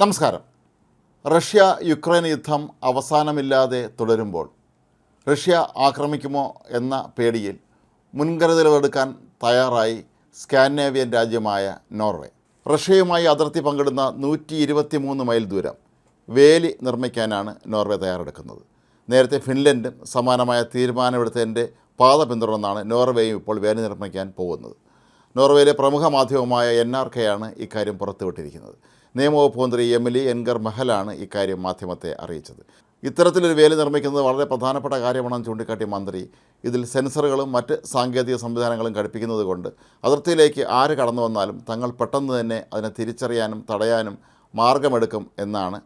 നമസ്കാരം. Russia Ukraine യുദ്ധം അവസാനമില്ലാതെ തുടരുമ്പോൾ റഷ്യ ആക്രമിക്കുമോ എന്ന പേടിയിൽ മുൻകരുതലുകളെടുക്കാൻ തയ്യാറായി സ്കാൻഡേവിയൻ രാജ്യമായ നോർവേ. റഷ്യയുമായി അതിർത്തി പങ്കിടുന്ന നൂറ്റി ഇരുപത്തി മൂന്ന് മൈൽ ദൂരം വേലി നിർമ്മിക്കാനാണ് നോർവേ തയ്യാറെടുക്കുന്നത്. നേരത്തെ ഫിൻലൻഡും സമാനമായ തീരുമാനമെടുത്തതിന്റെ പാത പിന്തുടർന്നാണ് നോർവേയും ഇപ്പോൾ വേലി നിർമ്മിക്കാൻ പോകുന്നത്. നോർവേയിലെ പ്രമുഖ മാധ്യമമായ എൻ ആർ കെയാണ് ഇക്കാര്യം പുറത്തുവിട്ടിരിക്കുന്നത്. നിയമവകുപ്പ് മന്ത്രി എമിലി എൻഗർ മഹലാണ് ഇക്കാര്യം മാധ്യമത്തെ അറിയിച്ചത്. ഇത്തരത്തിലൊരു വേലി നിർമ്മിക്കുന്നത് വളരെ പ്രധാനപ്പെട്ട കാര്യമാണെന്ന് ചൂണ്ടിക്കാട്ടിയ മന്ത്രി ഇതിൽ സെൻസറുകളും മറ്റ് സാങ്കേതിക സംവിധാനങ്ങളും ഘടിപ്പിക്കുന്നത് കൊണ്ട് അതിർത്തിയിലേക്ക് ആര് കടന്നു വന്നാലും തങ്ങൾ പെട്ടെന്ന് തന്നെ അതിനെ തിരിച്ചറിയാനും തടയാനും മാർഗമെടുക്കും എന്നാണ്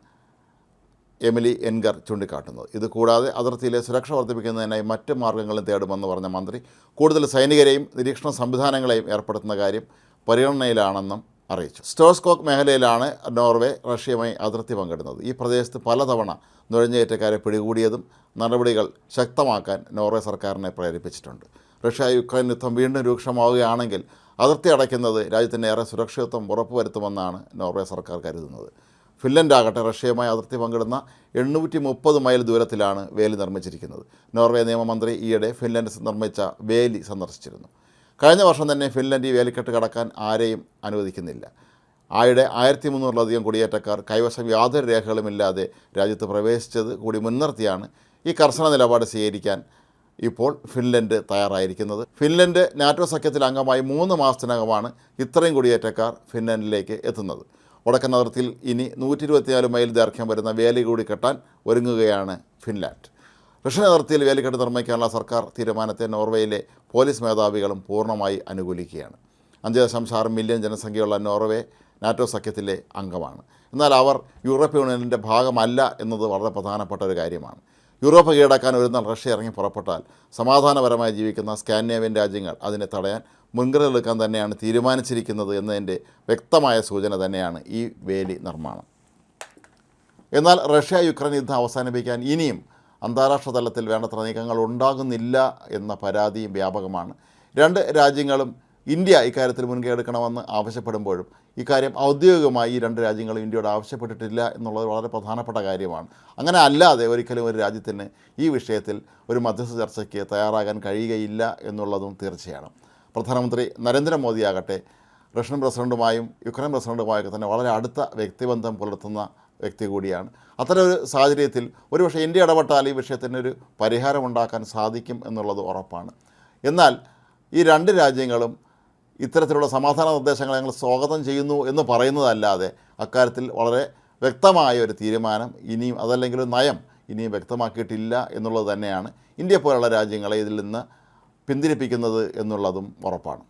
എമിലി എൻഗർ ചൂണ്ടിക്കാട്ടുന്നത്. ഇത് കൂടാതെ അതിർത്തിയിലെ സുരക്ഷ വർദ്ധിപ്പിക്കുന്നതിനായി മറ്റ് മാർഗങ്ങളും തേടുമെന്ന് പറഞ്ഞ മന്ത്രി കൂടുതൽ സൈനികരെയും നിരീക്ഷണ സംവിധാനങ്ങളെയും ഏർപ്പെടുത്തുന്ന കാര്യം പരിഗണനയിലാണെന്നും അറിയിച്ചു. സ്റ്റോസ്കോക്ക് മേഖലയിലാണ് നോർവേ റഷ്യയുമായി അതിർത്തി പങ്കിടുന്നത്. ഈ പ്രദേശത്ത് പലതവണ നുഴഞ്ഞേറ്റക്കാരെ പിടികൂടിയതും നടപടികൾ ശക്തമാക്കാൻ നോർവേ സർക്കാരിനെ പ്രേരിപ്പിച്ചിട്ടുണ്ട്. റഷ്യ യുക്രൈൻ യുദ്ധം വീണ്ടും രൂക്ഷമാവുകയാണെങ്കിൽ അതിർത്തി അടയ്ക്കുന്നത് രാജ്യത്തിന്റെ ഏറെ സുരക്ഷിതത്വം ഉറപ്പുവരുത്തുമെന്നാണ് നോർവേ സർക്കാർ കരുതുന്നത്. ഫിൻലൻഡ് ആകട്ടെ റഷ്യയുമായി അതിർത്തി പങ്കിടുന്ന എണ്ണൂറ്റി മുപ്പത് മൈൽ ദൂരത്തിലാണ് വേലി നിർമ്മിച്ചിരിക്കുന്നത്. നോർവേ നിയമമന്ത്രി ഈയിടെ ഫിൻലൻഡ് നിർമ്മിച്ച വേലി സന്ദർശിച്ചിരുന്നു. കഴിഞ്ഞ വർഷം തന്നെ ഫിൻലൻഡ് ഈ വേലിക്കെട്ട് കടക്കാൻ ആരെയും അനുവദിക്കുന്നില്ല. ആയിടെ ആയിരത്തി മുന്നൂറിലധികം കുടിയേറ്റക്കാർ കൈവശം യാതൊരു രേഖകളുമില്ലാതെ രാജ്യത്ത് പ്രവേശിച്ചത് കൂടി മുൻനിർത്തിയാണ് ഈ കർശന നിലപാട് സ്വീകരിക്കാൻ ഇപ്പോൾ ഫിൻലൻഡ് തയ്യാറായിരിക്കുന്നത്. ഫിൻലൻഡ് നാറ്റോ സഖ്യത്തിൽ അംഗമായി മൂന്ന് മാസത്തിനകമാണ് ഇത്രയും കുടിയേറ്റക്കാർ ഫിൻലൻഡിലേക്ക് എത്തുന്നത്. വടക്കൻ അതിർത്തിയിൽ ഇനി നൂറ്റി ഇരുപത്തിനാല് മൈൽ ദൈർഘ്യം വരുന്ന വേലി കൂടി കെട്ടാൻ ഒരുങ്ങുകയാണ് ഫിൻലാൻഡ്. റഷ്യൻ അതിർത്തിയിൽ വേലിക്കെട്ട് നിർമ്മിക്കാനുള്ള സർക്കാർ തീരുമാനത്തെ നോർവേയിലെ പോലീസ് മേധാവികളും പൂർണമായി അനുകൂലിക്കുകയാണ്. അഞ്ച് ദശാംശം ആറ് മില്യൺ ജനസംഖ്യയുള്ള നോർവേ നാറ്റോ സഖ്യത്തിലെ അംഗമാണ്. എന്നാൽ അവർ യൂറോപ്യൻ യൂണിയനിന്റെ ഭാഗമല്ല എന്നത് വളരെ പ്രധാനപ്പെട്ട ഒരു കാര്യമാണ്. യൂറോപ്പ് കീഴടക്കാൻ ഒരു നാൾ റഷ്യ ഇറങ്ങി പുറപ്പെട്ടാൽ സമാധാനപരമായി ജീവിക്കുന്ന സ്കാൻഡിനേവ്യൻ രാജ്യങ്ങൾ അതിനെ തടയാൻ മുൻകരുതലെടുക്കാൻ തന്നെയാണ് തീരുമാനിച്ചിരിക്കുന്നത് എന്നതിന്റെ വ്യക്തമായ സൂചന തന്നെയാണ് ഈ വേലി നിർമ്മാണം. എന്നാൽ റഷ്യ യുക്രൈൻ യുദ്ധം അവസാനിപ്പിക്കാൻ ഇനിയും അന്താരാഷ്ട്ര തലത്തിൽ വേണ്ടത്ര നീക്കങ്ങൾ ഉണ്ടാകുന്നില്ല എന്ന പരാതിയും വ്യാപകമാണ്. രണ്ട് രാജ്യങ്ങളും ഇന്ത്യ ഇക്കാര്യത്തിൽ മുൻകൈ എടുക്കണമെന്ന് ആവശ്യപ്പെടുമ്പോഴും ഇക്കാര്യം ഔദ്യോഗികമായി ഈ രണ്ട് രാജ്യങ്ങളും ഇന്ത്യയോട് ആവശ്യപ്പെട്ടിട്ടില്ല എന്നുള്ളത് വളരെ പ്രധാനപ്പെട്ട കാര്യമാണ്. അങ്ങനെ അല്ലാതെ ഒരിക്കലും ഒരു രാജ്യത്തിന് ഈ വിഷയത്തിൽ ഒരു മധ്യസ്ഥ ചർച്ചയ്ക്ക് തയ്യാറാകാൻ കഴിയുകയില്ല എന്നുള്ളതും തീർച്ചയാണ്. പ്രധാനമന്ത്രി നരേന്ദ്രമോദിയാകട്ടെ റഷ്യൻ പ്രസിഡന്റുമായും യുക്രൈൻ പ്രസിഡന്റുമായൊക്കെ തന്നെ വളരെ അടുത്ത വ്യക്തിബന്ധം പുലർത്തുന്ന വ്യക്തി കൂടിയാണ്. അത്തരം ഒരു സാഹചര്യത്തിൽ ഒരുപക്ഷെ ഇന്ത്യ ഇടപെട്ടാൽ ഈ വിഷയത്തിന് ഒരു പരിഹാരമുണ്ടാക്കാൻ സാധിക്കും എന്നുള്ളത് ഉറപ്പാണ്. എന്നാൽ ഈ രണ്ട് രാജ്യങ്ങളും ഇത്തരത്തിലുള്ള സമാധാന നിർദ്ദേശങ്ങൾ ഞങ്ങൾ സ്വാഗതം ചെയ്യുന്നു എന്ന് പറയുന്നതല്ലാതെ അക്കാര്യത്തിൽ വളരെ വ്യക്തമായ ഒരു തീരുമാനം ഇനിയും അതല്ലെങ്കിൽ നയം ഇനിയും വ്യക്തമാക്കിയിട്ടില്ല എന്നുള്ളത് തന്നെയാണ് ഇന്ത്യ പോലുള്ള രാജ്യങ്ങളെ ഇതിൽ നിന്ന് പിന്തിരിപ്പിക്കുന്നത് എന്നുള്ളതും ഉറപ്പാണ്.